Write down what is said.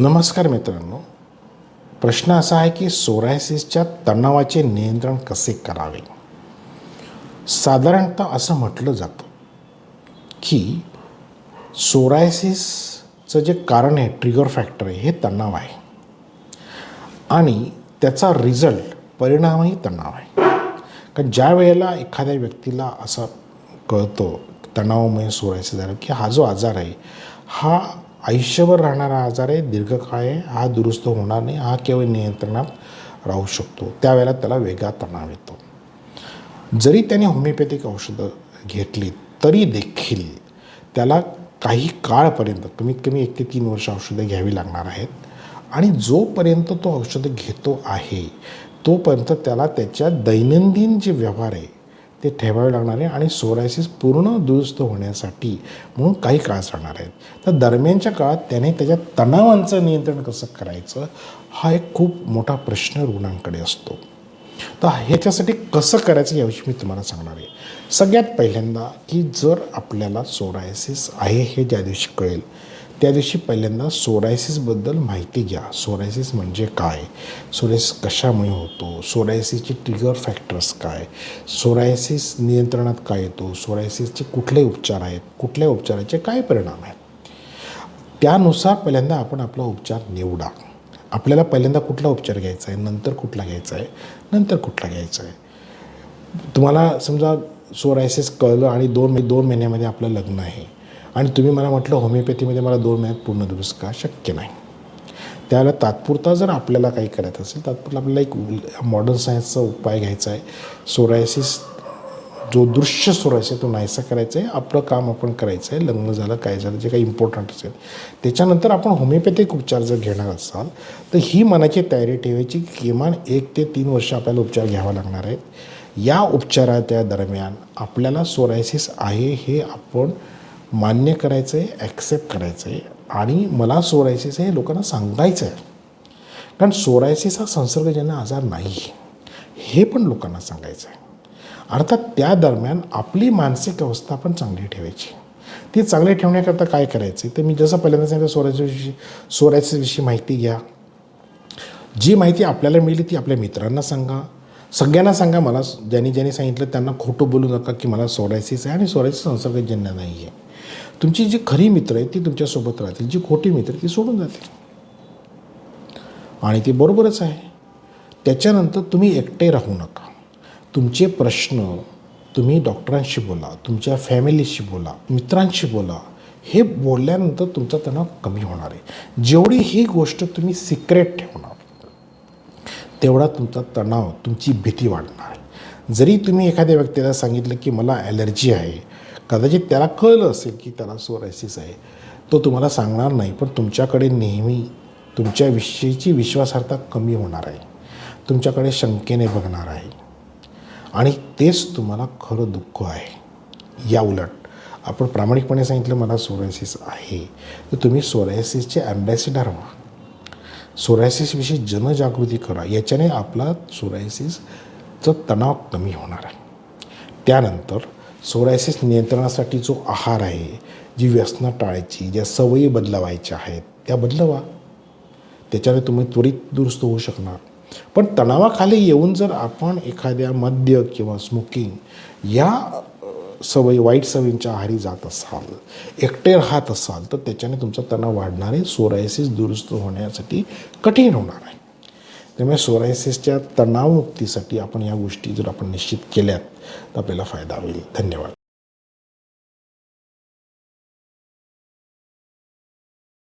नमस्कार मित्रांनो. प्रश्न असा आहे की सोरायसिसच्या तणावाचे नियंत्रण कसे करावे? साधारणतः असं म्हटलं जातं की सोरायसिसचं जे कारण आहे ट्रिगर फॅक्टर आहे हे तणाव आहे. आणि त्याचा रिझल्ट परिणामही तणाव आहे. कारण ज्या वेळेला एखाद्या व्यक्तीला असं कळतं तणावामुळे सोरायसिस झालं की हा जो आजार आहे हा आयुष्यभर राहणारा आजार आहे दीर्घकाळ आहे. हा दुरुस्त होणार नाही. हा केवळ नियंत्रणात राहू शकतो. त्यावेळेला त्याला वेगळा तणाव येतो. जरी त्याने होमिओपॅथिक औषधं घेतली तरी देखील त्याला काही काळपर्यंत कमीत कमी एक ते तीन वर्ष औषधं घ्यावी लागणार आहेत. आणि जोपर्यंत तो औषधं घेतो आहे तोपर्यंत त्याला त्याच्या दैनंदिन जे व्यवहार आहे ते ठेवावे लागणार आहे आणि सोरायसिस पूर्ण दुरुस्त होण्यासाठी म्हणून काही काळ राहणार आहेत. तर दरम्यानच्या काळात त्याने त्याच्या तणावांचं नियंत्रण कसं करायचं हा एक खूप मोठा प्रश्न रुग्णांकडे असतो. तर ह्याच्यासाठी कसं करायचं याविषयी मी तुम्हाला सांगणार आहे. सगळ्यात पहिल्यांदा की जर आपल्याला सोरायसिस आहे हे ज्या दिवशी कळेल त्या दिवशी पहिल्यांदा सोरायसिसबद्दल माहिती घ्या. सोरायसिस म्हणजे काय? सोरायसिस कशामुळे होतो? सोरायसिसचे ट्रिगर फॅक्टर्स काय? सोरायसिस नियंत्रणात काय येतो? सोरायसिसचे कुठले उपचार आहेत? कुठल्या उपचाराचे काय परिणाम आहेत? त्यानुसार पहिल्यांदा आपण आपला उपचार निवडा. आपल्याला पहिल्यांदा कुठला उपचार घ्यायचा आहे? नंतर कुठला घ्यायचा आहे? नंतर कुठला घ्यायचा आहे? तुम्हाला समजा सोरायसिस कळलं आणि दोन दोन महिन्यामध्ये आपलं लग्न आहे. आणि तुम्ही मला म्हटलं होमिओपॅथीमध्ये मला दोन महिन्यात पूर्ण दुरुस्त का शक्य नाही? त्यावेळेला तात्पुरता जर आपल्याला काही करायचं असेल तात्पुरता आपल्याला एक मॉडर्न सायन्सचा उपाय घ्यायचा आहे. सोरायसिस जो दृश्य सोरायसिस तो नाहीसा करायचा आहे. आपलं काम आपण करायचं आहे. लग्न झालं काय झालं जे काही इम्पॉर्टंट असेल. त्याच्यानंतर आपण होमिओपॅथिक उपचार जर घेणार असाल तर ही मनाची तयारी ठेवायची किमान एक ते तीन वर्ष आपल्याला उपचार घ्यावा लागणार आहेत. या उपचाराच्या दरम्यान आपल्याला सोरायसिस आहे हे आपण मान्य करायचं आहे ॲक्सेप्ट करायचं आहे आणि मला सोरायसिस हे लोकांना सांगायचं आहे कारण सोरायसिस हा संसर्गजन्य आजार नाही हे पण लोकांना सांगायचं आहे अर्थात त्या दरम्यान आपली मानसिक अवस्था पण चांगली ठेवायची. ती चांगली ठेवण्याकरता काय करायचं तर मी जसं पहिल्यांदा सांगितलं सोरायसिसविषयी सोरायसिसविषयी माहिती घ्या. जी माहिती आपल्याला मिळाली ती आपल्या मित्रांना सांगा. सगळ्यांना सांगा मला ज्यांनी ज्यांनी सांगितलं त्यांना खोटं बोलू नका की मला सोरायसिस आहे आणि सोरायसिस संसर्गजन्य नाही आहे तुमची जी खरी मित्र आहेत ती तुमच्यासोबत राहतील. जी खोटी मित्र ती सोडून जातील. आणि ती बरोबरच आहे. त्याच्यानंतर तुम्ही एकटे राहू नका. तुमचे प्रश्न तुम्ही डॉक्टरांशी बोला तुमच्या फॅमिलीशी बोला मित्रांशी बोला हे बोलल्यानंतर तुमचा तणाव कमी होणार आहे. जेवढी ही गोष्ट तुम्ही सिक्रेट ठेवणार तेवढा तुमचा तणाव तुमची भीती वाढणार जरी तुम्ही एखाद्या व्यक्तीला सांगितलं की मला ॲलर्जी आहे. कदाचित त्याला कळलं असेल की त्याला सोरायसिस आहे. तो तुम्हाला सांगणार नाही पण तुमच्याकडे नेहमी तुमच्याविषयीची विश्वासार्हता कमी होणार आहे. तुमच्याकडे शंकेने बघणार आहे. आणि तेच तुम्हाला खरं दुःख आहे. या उलट आपण प्रामाणिकपणे सांगितलं मला सोरायसिस आहे तर तुम्ही सोरायसिसचे ॲम्बॅसिडर व्हा. सोरायसिसविषयी जनजागृती करा. याच्याने आपला सोरायसिसचं तणाव कमी होणार आहे. त्यानंतर सोरायसिस नियंत्रणासाठी जो आहार आहे जी व्यसना टाळायची ज्या सवयी बदलवायच्या आहेत त्या बदलवा. त्याच्याने तुम्ही त्वरित दुरुस्त होऊ शकणार. पण तणावाखाली येऊन जर आपण एखाद्या मद्य किंवा स्मोकिंग या सवयी वाईट सवयींच्या आहारी जात असाल एकटे राहत असाल तर त्याच्याने तुमचा तणाव वाढणार आहे. सोरायसिस दुरुस्त होण्यासाठी कठीण होणार आहे. त्यामुळे सोरायसिसच्या तणावमुक्तीसाठी आपण या गोष्टी जर आपण निश्चित केल्यात तर आपल्याला फायदा होईल. धन्यवाद.